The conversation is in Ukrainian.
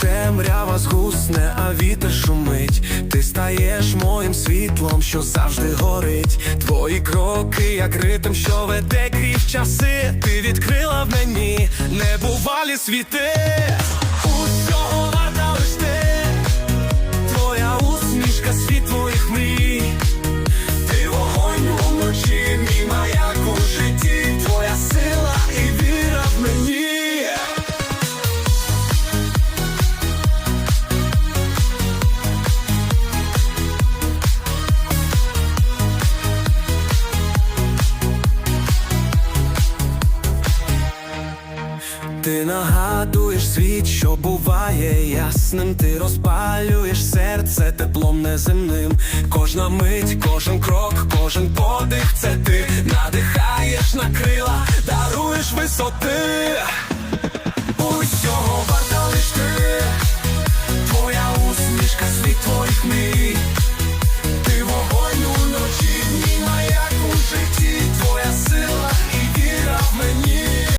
темрява згусне, а вітер шумить. Ти стаєш моїм світлом, що завжди горить. Твої кроки, як ритм, що веде крізь часи. Ти відкрила в мені небувалі світи. Ти нагадуєш світ, що буває ясним, ти розпалюєш серце теплом неземним. Кожна мить, кожен крок, кожен подих це ти надихаєш на крила, даруєш висоти.